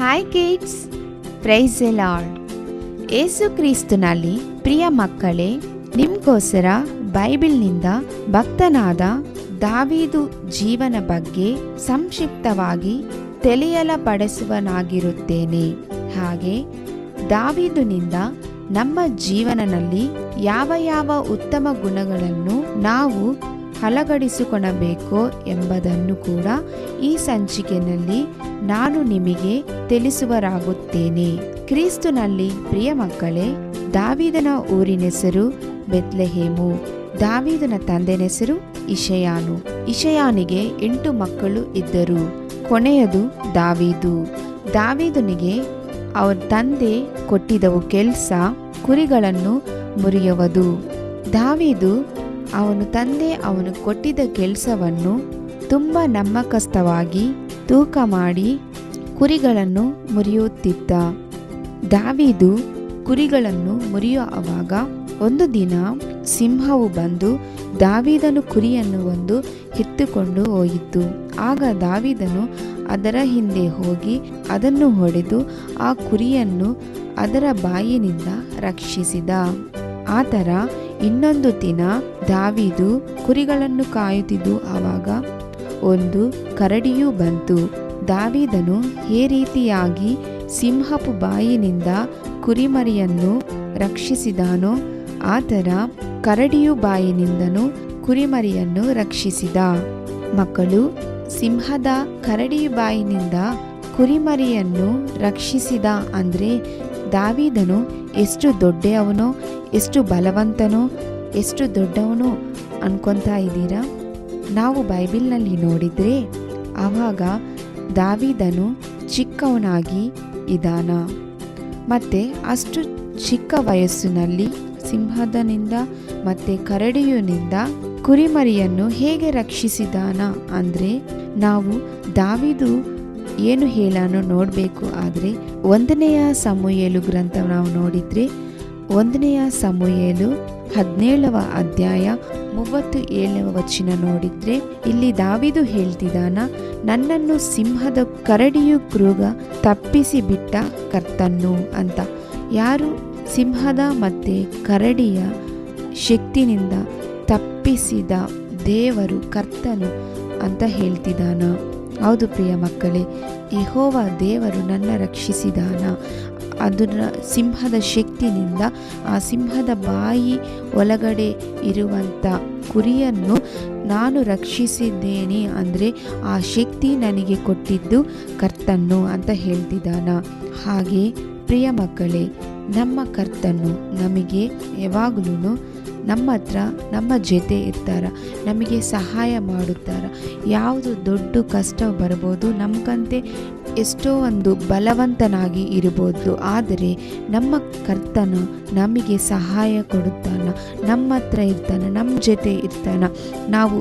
Hi kids praise lord Yesu ಕ್ರಿಸ್ತನಲ್ಲಿ ಪ್ರಿಯ ಮಕ್ಕಳೇ, ನಿಮ್ಗೋಸ್ಕರ ಬೈಬಿಲ್ನಿಂದ ಭಕ್ತನಾದ ದಾವೀದು ಜೀವನ ಬಗ್ಗೆ ಸಂಕ್ಷಿಪ್ತವಾಗಿ ತಿಳಿಯಲಪಡಿಸುವನಾಗಿರುತ್ತೇನೆ. ಹಾಗೆ ದಾವೀದುನಿಂದ ನಮ್ಮ ಜೀವನದಲ್ಲಿ ಯಾವ ಯಾವ ಉತ್ತಮ ಗುಣಗಳನ್ನು ನಾವು ಅಲಗಡಿಸಿಕೊಳ್ಳಬೇಕೋ ಎಂಬುದನ್ನು ಕೂಡ ಈ ಸಂಚಿಕೆಯಲ್ಲಿ ನಾನು ನಿಮಗೆ ತಿಳಿಸುವರಾಗುತ್ತೇನೆ. ಕ್ರಿಸ್ತನಲ್ಲಿ ಪ್ರಿಯ ಮಕ್ಕಳೇ, ದಾವಿದನ ಊರಿನ ಹೆಸರು ಬೆತ್ಲೆಹೇಮು. ದಾವಿದನ ತಂದೆನ ಹೆಸರು ಇಶಯಾನು ಇಶಯಾನಿಗೆ ಎಂಟು ಮಕ್ಕಳು ಇದ್ದರು. ಕೊನೆಯದು ದಾವೀದು. ದಾವೀದನಿಗೆ ಅವರ ತಂದೆ ಕೊಟ್ಟಿದವು ಕೆಲಸ ಕುರಿಗಳನ್ನು ಮುರಿಯುವುದು. ದಾವೀದು ಅವನು ತಂದೆ ಅವನು ಕೊಟ್ಟಿದ್ದ ಕೆಲಸವನ್ನು ತುಂಬ ನಮ್ಮಕಸ್ಥವಾಗಿ ತೂಕ ಮಾಡಿ ಕುರಿಗಳನ್ನು ಮುರಿಯುತ್ತಿದ್ದ. ದಾವಿದು ಕುರಿಗಳನ್ನು ಮುರಿಯುವಾಗ ಒಂದು ದಿನ ಸಿಂಹವು ಬಂದು ದಾವಿದನು ಕುರಿಯನ್ನು ಒಂದು ಹಿತ್ತುಕೊಂಡು ಹೋಯಿತು. ಆಗ ದಾವಿದನು ಅದರ ಹಿಂದೆ ಹೋಗಿ ಅದನ್ನು ಹೊಡೆದು ಆ ಕುರಿಯನ್ನು ಅದರ ಬಾಯಿನಿಂದ ರಕ್ಷಿಸಿದ. ಆ ಥರ ಇನ್ನೊಂದು ದಿನ ದಾವಿದು ಕುರಿಗಳನ್ನು ಕಾಯುತ್ತಿದ್ದು ಆವಾಗ ಒಂದು ಕರಡಿಯು ಬಂತು. ದಾವಿದನು ಈ ರೀತಿಯಾಗಿ ಸಿಂಹಪು ಬಾಯಿನಿಂದ ಕುರಿಮರಿಯನ್ನು ರಕ್ಷಿಸಿದಾನೋ ಆತರ ಕರಡಿಯು ಬಾಯಿನಿಂದನು ಕುರಿಮರಿಯನ್ನು ರಕ್ಷಿಸಿದ. ಮಕ್ಕಳು, ಸಿಂಹದ ಕರಡಿ ಬಾಯಿನಿಂದ ಕುರಿಮರಿಯನ್ನು ರಕ್ಷಿಸಿದ ಅಂದರೆ ದಾವೀದನು ಎಷ್ಟು ದೊಡ್ಡೆಯವನೋ ಎಷ್ಟು ಬಲವಂತನೋ, ಎಷ್ಟು ದೊಡ್ಡವನು ಅನ್ಕೊತಾ ಇದ್ದೀರಾ? ನಾವು ಬೈಬಿಲ್ನಲ್ಲಿ ನೋಡಿದರೆ ಆವಾಗ ದಾವಿದನು ಚಿಕ್ಕವನಾಗಿ ಇದ್ದಾನ. ಮತ್ತು ಅಷ್ಟು ಚಿಕ್ಕ ವಯಸ್ಸಿನಲ್ಲಿ ಸಿಂಹದನಿಂದ ಮತ್ತು ಕರಡಿಯುನಿಂದ ಕುರಿಮರಿಯನ್ನು ಹೇಗೆ ರಕ್ಷಿಸಿದಾನ ಅಂದರೆ ನಾವು ದಾವಿದು ಏನು ಹೇಳಾನು ನೋಡಬೇಕು, ಆದರೆ ಒಂದನೆಯ ಸಮೂಹೇಲು ಗ್ರಂಥ ನಾವು ನೋಡಿದರೆ, ಒಂದನೆಯ ಸಮೂಹೇಲು ಹದಿನೇಳವ ಅಧ್ಯಾಯ ಮೂವತ್ತು ಏಳವ ವಚನ ನೋಡಿದ್ರೆ, ಇಲ್ಲಿ ದಾವಿದು ಹೇಳ್ತಿದ್ದಾನ, ನನ್ನನ್ನು ಸಿಂಹದ ಕರಡಿಯು ಕೃಗ ತಪ್ಪಿಸಿ ಬಿಟ್ಟ ಕರ್ತನ್ನು ಅಂತ. ಯಾರು? ಸಿಂಹದ ಮತ್ತು ಕರಡಿಯ ಶಕ್ತಿನಿಂದ ತಪ್ಪಿಸಿದ ದೇವರು ಕರ್ತನು ಅಂತ ಹೇಳ್ತಿದ್ದಾನ. ಹೌದು ಪ್ರಿಯ ಮಕ್ಕಳೇ, ಯಹೋವ ದೇವರು ನನ್ನ ರಕ್ಷಿಸಿದಾನ. ಅದರ ಸಿಂಹದ ಶಕ್ತಿನಿಂದ ಆ ಸಿಂಹದ ಬಾಯಿ ಒಳಗಡೆ ಇರುವಂಥ ಕುರಿಯನ್ನು ನಾನು ರಕ್ಷಿಸಿದ್ದೇನೆ ಅಂದರೆ ಆ ಶಕ್ತಿ ನನಗೆ ಕೊಟ್ಟಿದ್ದು ಕರ್ತನ್ನು ಅಂತ ಹೇಳ್ತಿದ್ದಾನ. ಹಾಗೆ ಪ್ರಿಯ ಮಕ್ಕಳೇ, ನಮ್ಮ ಕರ್ತನು ನಮಗೆ ಯಾವಾಗಲೂ ನಮ್ಮ ಹತ್ರ ನಮ್ಮ ಜೊತೆ ಇರ್ತಾರ, ನಮಗೆ ಸಹಾಯ ಮಾಡುತ್ತಾರ. ಯಾವುದು ದೊಡ್ಡ ಕಷ್ಟ ಬರ್ಬೋದು, ನಮಗಂತೆ ಎಷ್ಟೋ ಒಂದು ಬಲವಂತನಾಗಿ ಇರ್ಬೋದು. ಆದರೆ ನಮ್ಮ ಕರ್ತನ ನಮಗೆ ಸಹಾಯ ಕೊಡುತ್ತಾನ, ನಮ್ಮ ಹತ್ರ ಇರ್ತಾನೆ, ನಮ್ಮ ಜೊತೆ ಇರ್ತಾನ. ನಾವು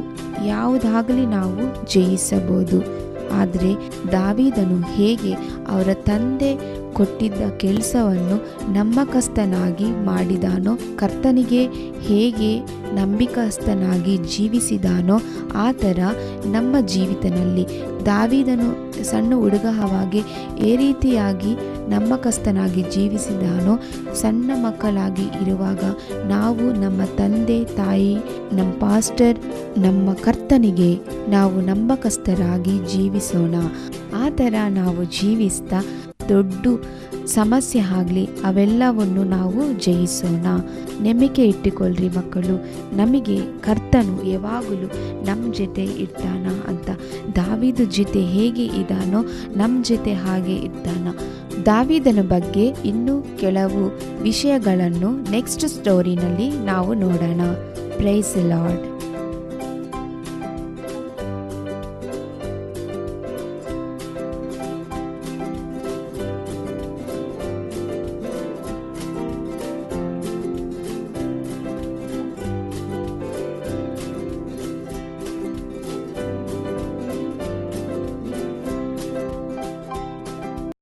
ಯಾವುದಾಗಲಿ ನಾವು ಜಯಿಸಬಹುದು. ಆದರೆ ದಾವಿದನು ಹೇಗೆ ಅವರ ತಂದೆ ಕೊಟ್ಟಿದ್ದ ಕೆಲಸವನ್ನು ನಂಬಕಸ್ತನಾಗಿ ಮಾಡಿದಾನೋ, ಕರ್ತನಿಗೆ ಹೇಗೆ ನಂಬಿಕಸ್ತನಾಗಿ ಜೀವಿಸಿದಾನೋ, ಆ ಥರ ನಮ್ಮ ಜೀವಿತನಲ್ಲಿ. ದಾವಿದನು ಸಣ್ಣ ಹುಡುಗವಾಗಿ ಏ ರೀತಿಯಾಗಿ ನಂಬಕಸ್ತನಾಗಿ ಜೀವಿಸಿದಾನೋ, ಸಣ್ಣ ಮಕ್ಕಳಾಗಿ ಇರುವಾಗ ನಾವು ನಮ್ಮ ತಂದೆ, ತಾಯಿ, ನಮ್ಮ ಪಾಸ್ಟರ್, ನಮ್ಮ ಕರ್ತನಿಗೆ ನಾವು ನಂಬಕಸ್ಥರಾಗಿ ಜೀವಿಸೋಣ. ಆ ಥರ ನಾವು ಜೀವಿಸ್ತಾ ದೊಡ್ಡ ಸಮಸ್ಯೆ ಆಗಲಿ, ಅವೆಲ್ಲವನ್ನು ನಾವು ಜಯಿಸೋಣ. ನಂಬಿಕೆ ಇಟ್ಟುಕೊಳ್ಳ್ರಿ ಮಕ್ಕಳು. ನಮಗೆ ಕರ್ತನು ಯಾವಾಗಲೂ ನಮ್ಮ ಜೊತೆ ಇರ್ತಾನ ಅಂತ. ದಾವಿದ ಜೊತೆ ಹೇಗೆ ಇದ್ದಾನೋ ನಮ್ಮ ಜೊತೆ ಹಾಗೆ ಇರ್ತಾನ ದಾವಿದನ ಬಗ್ಗೆ ಇನ್ನೂ ಕೆಲವು ವಿಷಯಗಳನ್ನು ನೆಕ್ಸ್ಟ್ ಸ್ಟೋರಿನಲ್ಲಿ ನಾವು ನೋಡೋಣ. Price lord